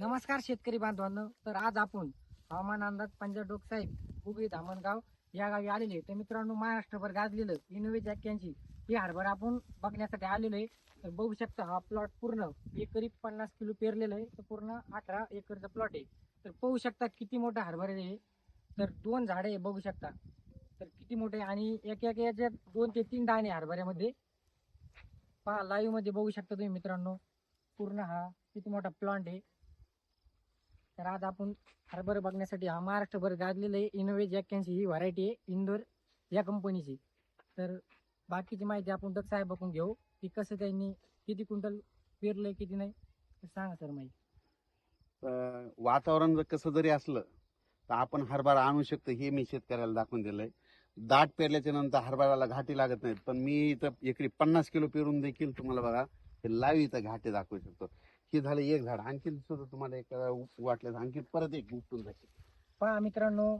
नमस्कार शेतकरी बांधवांनो. तर आज आपण हवामान अंदाज पंजाब डोक साहेब उभी धामणगाव या गावी आलेले तर मित्रांनो महाराष्ट्रभर गाजलेलं इनोवे जॅक्यांची ही हरभरा आपण बघण्यासाठी आलेलो आहे. तर बघू शकता हा प्लॉट पूर्ण एकरी पन्नास किलो पेरलेलं आहे. तर पूर्ण अठरा एकरचा प्लॉट आहे. तर पाहू शकता किती मोठा हरभरा आहे तर दोन झाडे आहे बघू शकता. तर किती मोठे आणि एक एक याच्यात दोन ते तीन दाणे हरभऱ्यामध्ये पहा लाईव्हमध्ये बघू शकता तुम्ही मित्रांनो. पूर्ण हा किती मोठा प्लॉट आहे. तर आज आपण हरभर बघण्यासाठी हा महाराष्ट्रभर गाजलेलं आहे. इनोवेज एक्क्याऐंशी ही व्हरायटी आहे इंदोर या कंपनीची तर बाकीची माहिती आपण डक्साहेब बघून घेऊ. की कसं त्यांनी किती क्विंटल पेरलंय किती नाही तर सांगा सर माहिती. वातावरण जर कसं जरी असलं तर आपण हरभरा आणू शकतो हे मी शेतकऱ्याला दाखवून दिलंय. दाट पेरल्याच्या नंतर हरभऱ्याला घाटी लागत नाहीत. पण मी इथं एकरी पन्नास किलो पेरून देखील तुम्हाला बघा हे लाईव्ह इथं घाटे दाखवू शकतो. हे झालं एक झाड. आणखी सुद्धा तुम्हाला एक वाटलं तर आणखी परत एक उपटून जाईल पहा मित्रांनो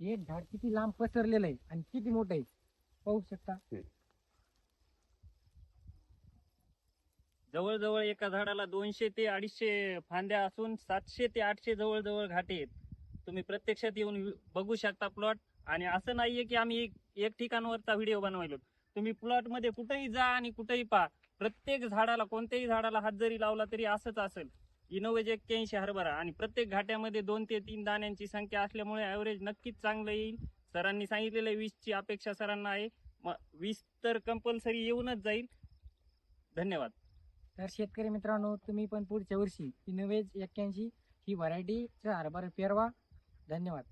हे झाड किती लांब पसरलेलं आहे आणि किती मोठं आहे. पाहू शकता. जवळजवळ एका झाडाला दोनशे ते अडीचशे फांद्या असून सातशे ते आठशे जवळजवळ घाटे आहेत. तुम्ही प्रत्यक्षात येऊन बघू शकता प्लॉट. आणि असं नाहीये की आम्ही एक एक ठिकाणवरचा व्हिडिओ बनवायलो तुम्ही प्लॉटमध्ये कुठेही जा आणि कुठेही पहा. प्रत्येक झाडाला कोणत्याही झाडाला हात जरी लावला तरी असंच असेल. इनोवेज एक्क्याऐंशी हरभरा आणि प्रत्येक घाट्यामध्ये दोन ते तीन दाण्यांची संख्या असल्यामुळे ऍव्हरेज नक्कीच चांगलं येईल. सरांनी सांगितलेलं वीसची अपेक्षा सरांना आहे. मग वीस तर कंपल्सरी येऊनच जाईल. धन्यवाद. तर शेतकरी मित्रांनो तुम्ही पण पुढच्या वर्षी इनोवेज एक्क्याऐंशी ही व्हरायटीचा हरभरा पेरवा. धन्यवाद.